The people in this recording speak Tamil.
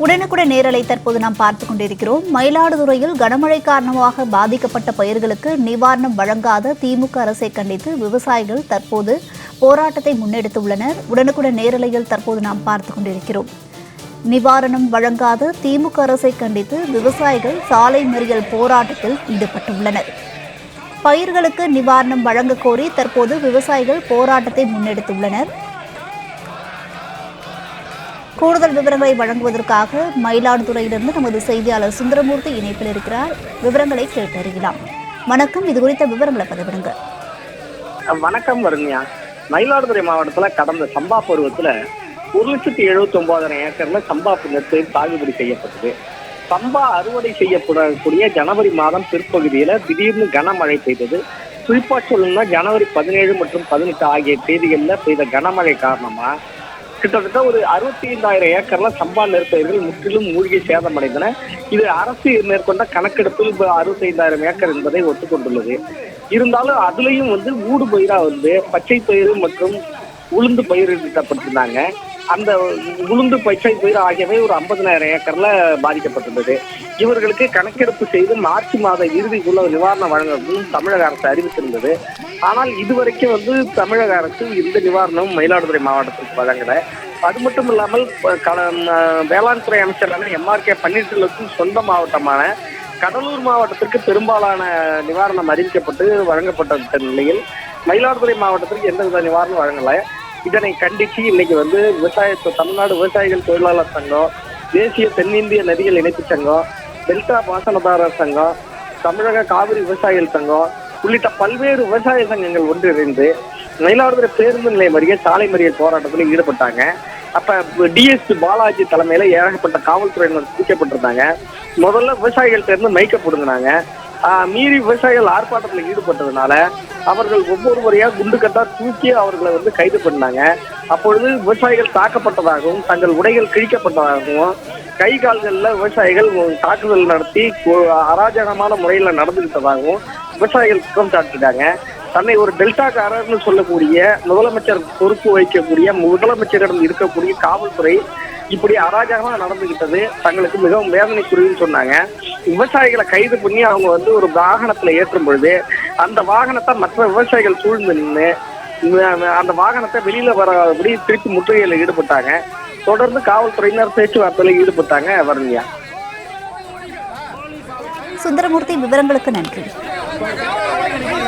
உடனுக்குடன் நேரலை தற்போது நாம் பார்த்துக் கொண்டிருக்கிறோம். மயிலாடுதுறையில் கனமழை காரணமாக பாதிக்கப்பட்ட பயிர்களுக்கு நிவாரணம் வழங்காத திமுக அரசை கண்டித்து விவசாயிகள் தற்போது போராட்டத்தை முன்னெடுத்துள்ளனர். உடனுக்குடன் நேரலையில் தற்போது நாம் பார்த்துக் கொண்டிருக்கிறோம். நிவாரணம் வழங்காத திமுக அரசை கண்டித்து விவசாயிகள் சாலை மறியல் போராட்டத்தில் ஈடுபட்டுள்ளனர். பயிர்களுக்கு நிவாரணம் வழங்க கோரி தற்போது விவசாயிகள் போராட்டத்தை முன்னெடுத்துள்ளனர். கூடுதல் விவரங்களை வழங்குவதற்காக மயிலாடுதுறையிலிருந்து நமது செய்தியாளர் சுந்தரமூர்த்தி இணைப்பில் இருக்கிறார். விவரங்களை கேட்டறியலாம். வணக்கம். இது குறித்த விவரங்களை பதிவிடுங்க வணக்கம் வருங்கயா மயிலாடுதுறை மாவட்டத்துல கடந்த சம்பா பருவத்துல ஒரு லட்சத்தி எழுபத்தி ஒன்பதாயிரம் ஏக்கர்ல சம்பா நெற்பயிர் சாகுபடி செய்யப்பட்டது. சம்பா அறுவடை செய்யப்படக்கூடிய ஜனவரி மாதம் பிற்பகுதியில திடீர்னு கனமழை பெய்தது. குறிப்பா சொல்லணும்னா ஜனவரி பதினேழு மற்றும் பதினெட்டு ஆகிய தேதிகளில் பெய்த கனமழை காரணமா கிட்டத்தட்ட ஒரு அறுபத்தி ஐந்தாயிரம் ஏக்கர்ல சம்பா நெற்பயிர்கள் முற்றிலும் மூழ்கி சேதமடைந்தன. இது அரசு மேற்கொண்ட கணக்கெடுப்பில் அறுபத்தி ஐந்தாயிரம் ஏக்கர் என்பதை ஒத்துக்கொண்டுள்ளது. இருந்தாலும் அதுலயும் வந்து ஊடு பயிரா வந்து பச்சை பயிர் மற்றும் உளுந்து பயிரிடப்பட்டிருந்தாங்க அந்த உளுந்து பச்சை பயிர் ஆகியவை ஒரு ஐம்பதனாயிரம் ஏக்கர்ல பாதிக்கப்பட்டிருந்தது. இவர்களுக்கு கணக்கெடுப்பு செய்து மார்ச் மாத இறுதிக்குள்ள நிவாரணம் வழங்கணும் தமிழக அரசு அறிவித்திருந்தது. ஆனால் இதுவரைக்கும் வந்து தமிழக அரசு இந்த நிவாரணமும் மயிலாடுதுறை மாவட்டத்துக்கு வழங்கல. அது மட்டும் இல்லாமல் வேளாண் துறை அமைச்சரான எம்ஆர்கே பன்னீர்செல்வத்தின் சொந்த மாவட்டமான கடலூர் மாவட்டத்திற்கு பெரும்பாலான நிவாரணம் அறிவிக்கப்பட்டு வழங்கப்பட்ட நிலையில் மயிலாடுதுறை மாவட்டத்திற்கு எந்தவித நிவாரணம் வழங்கலை. இதனை கண்டித்து இன்னைக்கு வந்து விவசாய தமிழ்நாடு விவசாயிகள் தொழிலாளர் சங்கம் தேசிய தென்னிந்திய நதிகள் இணைப்பு சங்கம் டெல்டா பாசனதாரர் சங்கம் தமிழக காவிரி விவசாயிகள் சங்கம் உள்ளிட்ட பல்வேறு விவசாய சங்கங்கள் ஒன்றிணைந்து மயிலாடுதுறை பேருந்து நிலையம் அருகே சாலை மறியல் போராட்டத்தில் ஈடுபட்டாங்க. அப்ப டிஎஸ்பி பாலாஜி தலைமையில ஏகப்பட்ட காவல்துறையினர் பிடிக்கப்பட்டிருந்தாங்க முதல்ல விவசாயிகள்ட்ட இருந்து மைக்க பிடுங்கினாங்க மீறி விவசாயிகள் ஆர்ப்பாட்டத்தில் ஈடுபட்டதுனால அவர்கள் ஒவ்வொரு முறையாக குண்டு குண்டுக்கட்டா தூக்கி அவர்களை வந்து கைது பண்ணாங்க. அப்பொழுது விவசாயிகள் தாக்கப்பட்டதாகவும் தங்கள் உடைகள் கிழிக்கப்பட்டதாகவும் கை கால்களில் விவசாயிகள் தாக்குதல் நடத்தி அராஜகமான முறையில் நடந்துகிட்டதாகவும் விவசாயிகள் குற்றம் சாட்டிட்டாங்க தன்னை ஒரு டெல்டாக்காரர்னு சொல்லக்கூடிய முதலமைச்சர் பொறுப்பு வகிக்கக்கூடிய முதலமைச்சரிடம் இருக்கக்கூடிய காவல்துறை இப்படி அராஜகமாக நடந்துகிட்டது தங்களுக்கு மிகவும் வேதனைக்குரியன்னு சொன்னாங்க. விவசாயிகளை கைது பண்ணி அவங்க வந்து ஒரு வாகனத்தில் ஏற்றும் பொழுது அந்த வாகனத்தை மற்ற விவசாயிகள் சூழ்ந்து நின்று அந்த வாகனத்தை வெளியில வரபடி திருப்பி முற்றுகையில் ஈடுபட்டாங்க. தொடர்ந்து காவல்துறையினர் பேச்சுவார்த்தையில் ஈடுபட்டாங்க வர்ணியா சுந்தரமூர்த்தி விவரங்களுக்கு நன்றி.